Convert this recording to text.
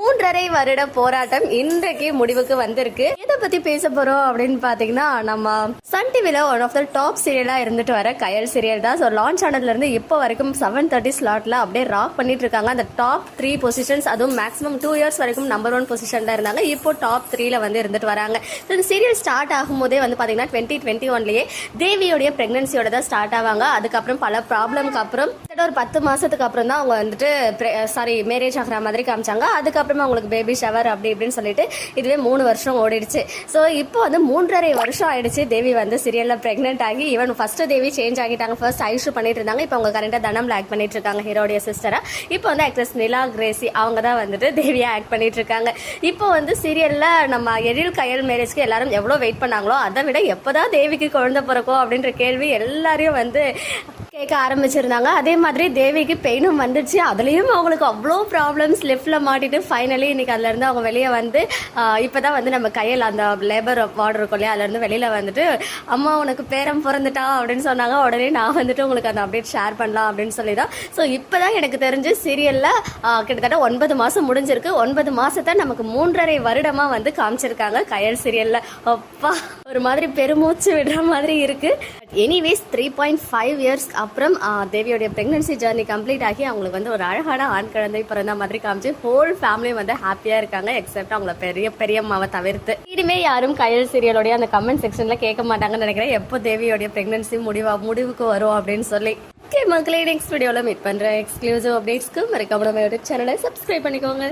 மூன்றரை வருட போராட்டம் இன்றைக்கு முடிவுக்கு வந்திருக்கு. எதை பத்தி பேச போறோம் அப்படின்னு பாத்தீங்கன்னா நம்ம சன் டிவில ஒன் ஆஃப் த டாப் சீரியலா இருந்துட்டு வர கயல் சீரியல் தான். ஸோ லான்ச் ஆனதுல இருந்து இப்போ வரைக்கும் செவன் தேர்ட்டி ஸ்லாட்ல அப்படியே ராக் பண்ணிட்டு இருக்காங்க. அந்த டாப் த்ரீ பொசிஷன்ஸ் அதுவும் மேக்ஸிமம் டூ இயர்ஸ் வரைக்கும் நம்பர் ஒன் பொசிஷன்ல இருந்தாங்க. இப்போ டாப் த்ரீல வந்து இருந்துட்டு வராங்க. இந்த சீரியல் ஸ்டார்ட் ஆகும்போதே வந்து பாத்தீங்கன்னா டுவெண்ட்டி டுவெண்ட்டி ஒன்லயே தேவியோடைய பிரெக்னன்சியோட தான் ஸ்டார்ட் ஆவாங்க. அதுக்கப்புறம் பல ப்ராப்ளம்க்கு அப்புறம் ஒரு பத்து மாசத்துக்கு அப்புறம் தான் அவங்க வந்துட்டு சாரி மேரேஜ் ஆகிற மாதிரி காமிச்சாங்க. அதுக்கப்புறம் அவங்களுக்கு பேபி ஷவர் அப்படி இப்படின்னு சொல்லிட்டு இதுவே மூணு வருஷம் ஓடிடுச்சு. ஸோ இப்போ வந்து மூன்றரை வருஷம் ஆயிடுச்சு தேவி வந்து சீரியலில் ப்ரெக்னென்ட் ஆகி. ஈவன் ஃபர்ஸ்ட் தேவி சேஞ்ச் ஆகிட்டாங்க. ஃபர்ஸ்ட் ஐஷு பண்ணிட்டு இருந்தாங்க. இப்போ அவங்க கரெக்டாக தனம் ஆக்ட் பண்ணிட்டு இருக்காங்க ஹீரோடைய சிஸ்டரா இப்போ வந்து ஆக்ட்ரஸ் நிலா கிரேசி அவங்க தான் வந்துட்டு தேவியாக ஆக்ட் பண்ணிட்டு இருக்காங்க. இப்போ வந்து சீரியலில் நம்ம எழில் கயல் மேரேஜ்க்கு எல்லாரும் எவ்வளோ வெயிட் பண்ணாங்களோ அதை விட எப்போதான் தேவிக்கு குழந்தை பிறக்கும் அப்படின்ற கேள்வி எல்லாரையும் வந்து கேட்க ஆரம்பிச்சிருந்தாங்க. அதே மாதிரி தேவிக்கு பெயினும் வந்துச்சு. அதுலேயும் அவங்களுக்கு அவ்வளோ ப்ராப்ளம்ஸ் லெஃப்டில் மாட்டிட்டு ஃபைனலி இன்னைக்கு அதுலேருந்து அவங்க வெளியே வந்து இப்போ தான் வந்து நம்ம கையில் அந்த லேபர் வார்டு இருக்கும் இல்லையா? அதுலேருந்து வெளியில் வந்துட்டு அம்மா உனக்கு பேரம் பிறந்துட்டா? அப்படின்னு சொன்னாங்க. உடனே நான் வந்துட்டு உங்களுக்கு அந்த அப்டேட் ஷேர் பண்ணலாம் அப்படின்னு சொல்லி தான் ஸோ இப்போ தான் எனக்கு தெரிஞ்சு சீரியலில் கிட்டத்தட்ட ஒன்பது மாதம் முடிஞ்சிருக்கு. ஒன்பது மாதத்தை நமக்கு மூன்றரை வருடமாக வந்து காமிச்சிருக்காங்க. கயல் சீரியலில் அப்பா. ஒரு மாதிரி பெருமூச்சு விடுற மாதிரி இருக்கு. Anyways three point five years அப்புறம் தேவியோடைய பிரெக்னன்சி ஜர்னி கம்ப்ளீட் ஆகி அவங்களுக்கு வந்து ஒரு அழகான ஆண் குழந்தை பிறந்த மாதிரி காமிச்சு ஹோல் ஃபேமிலி வந்து ஹாப்பியாக இருக்காங்க எக்ஸப்ட் அவங்கள பெரிய பெரியம்மாவை தவிர்த்து. இனிமே யாரும் கையல் சீரியலோடைய அந்த கமெண்ட் செக்ஷனில் கேட்க மாட்டாங்கன்னு நினைக்கிறேன். எப்போ தேவியோடைய பிரெக்னன்சி முடிவா முடிவுக்கு வரும் அப்படின்னு சொல்லி. ஓகே மக்களே நெக்ஸ்ட் வீடியோவில் மீட் பண்ணுறேன் எக்ஸ்க்ளூசிவ் அப்டேட்ஸ்க்கு மறக்காம நம்ம யூடியூப் சேனலை சப்ஸ்கிரைப் பண்ணிக்கோங்க.